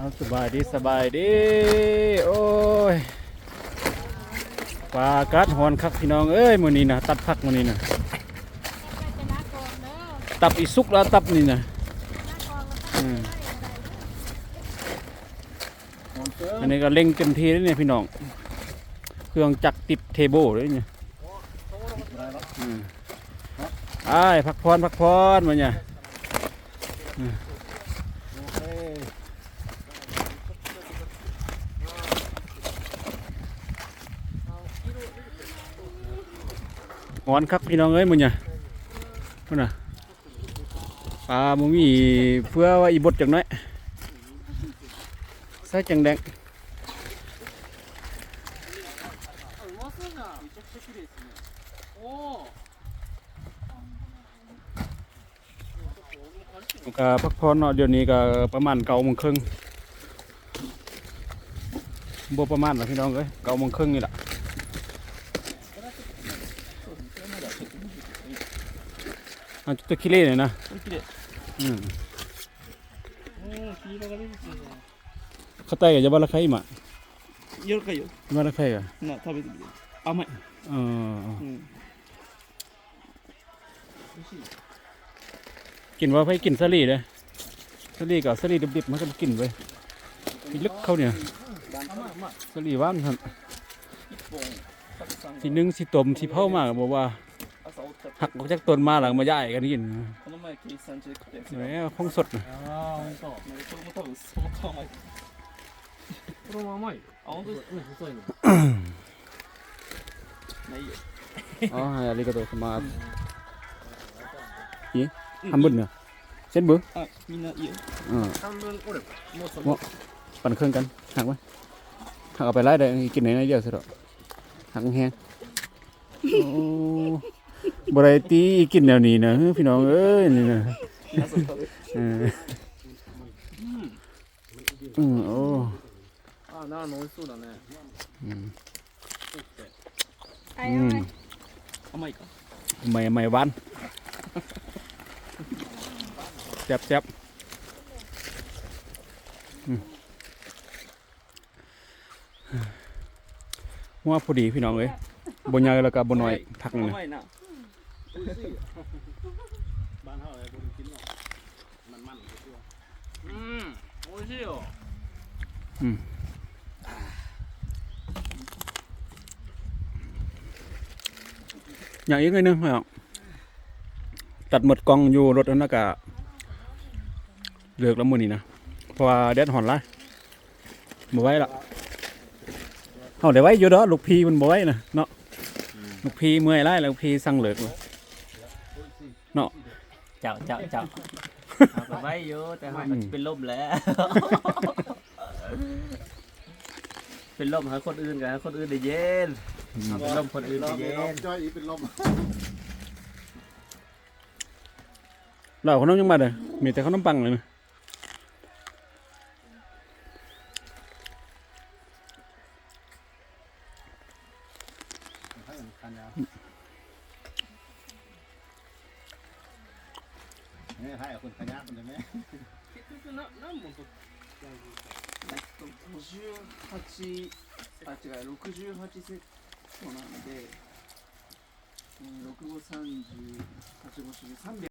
เอาสบายดีสบายดี โอ้ยปลากัดหอนคักพี่น้องเอ้ยมื้อนี้นะตัดผักมื้อนี้นะตับอีสุกแล้วตับนี่นะอืมอันนี้ก็เล็งเต็มที่แล้วเนี่ยพี่น้อง เครื่องจักรติดเทเบิลเลยเนี่ยอืมอ้ายพักพรพักพรมาเนี่ย หอนครับพี่น้องเอ้ยมึงเนี่ยพุ่นน่ะปลามึงมีเพื่อว่าอีบดจังน้อยใส่จังแดงก็พักผ่อนเนาะเดี๋ยวนี้ก็ประมาณเก้าโมงครึ่งบ่ประมาณหรอกพี่น้องเอ้ยเก้าโมงครึ่งนี่แหละ あちょっと綺麗だよな。綺麗うん。おお黄色が出てきてる硬いが柔らかい今。柔らかいよ柔らかいが。な食べてみて甘いうん。うんกินว่าไปกินสลีเลยสลีกับสลีดิบๆมันก็กินไปพี่ลึกเข้าเนี่ย 甘い甘い สลีหว่านครับ 一本たくさん ทีนึงสิต้มสิเผามากบอกว่า 朝おったって หักออกจากต้นมาหลังมาย่ายกันกิน この前ケイさん家で食ったやつ แหม が คงสดนะ ああ本当。これも多分相当甘いこれも甘いよ。あ本当ですうん、細いの。まあいいよ อ๋ออาริกาโตสมาอีทำบุญเนี่ยเส้นบุ あみんないいよ อือ 半分折れば。もうそおปั่นเครื่องกันหักไว้หักเอาไปไล่ได้กินไหนอยเดียวสิหรอก หักแห้งโอ้บไรตีกินแนวนี้นะพี่น้องเอ้ยนี่นะ みんなそれ食べる เอออืมโอ้ あ、なあの美味しそうだね。 อืม ไอ้ อืม 甘いか ไม่ไม่หวานแซ่บแซ่บอืม หัวพอดีพี่น้องเลยบนใหญ่แล้วก็บนหน่อยพักหนึงบ้านเฮาเลยบ่ไกินหรอมันมันอืมโอ้ยสิอืมอย่างอีกหน่อหนึงพี่น้ตัดหมดกองอยู่รถนั้นแล้วก็เลือกแล้วมือนี้นะเพราะว่าแดดฮ้อนหลายบ่ไว้ละ เอาเดี๋ยวไว้อยู่เด้อลูกพีมันบ่ไหว้นะเนาะลูกพีเมื่อยไรแล้วลูกพีสั่งเลิกเลยเจ้าเจ้าเจ้าเอาไปไว้อยู่แต่ว่ามันเป็นลมแล้ว เป็นลมหาคนอื่นกันหาคนอื่นได้เย็นเอาเป็นลมคนอื่นได้เย็นจ้อยอีเป็นลมเราขนมยังมาเลยมีแต่ขนมปังเลยนะ เนี่ยให้คนขยันคนได้ไหม 結局な何本取っ58あ違う68セットなんで、うん、653853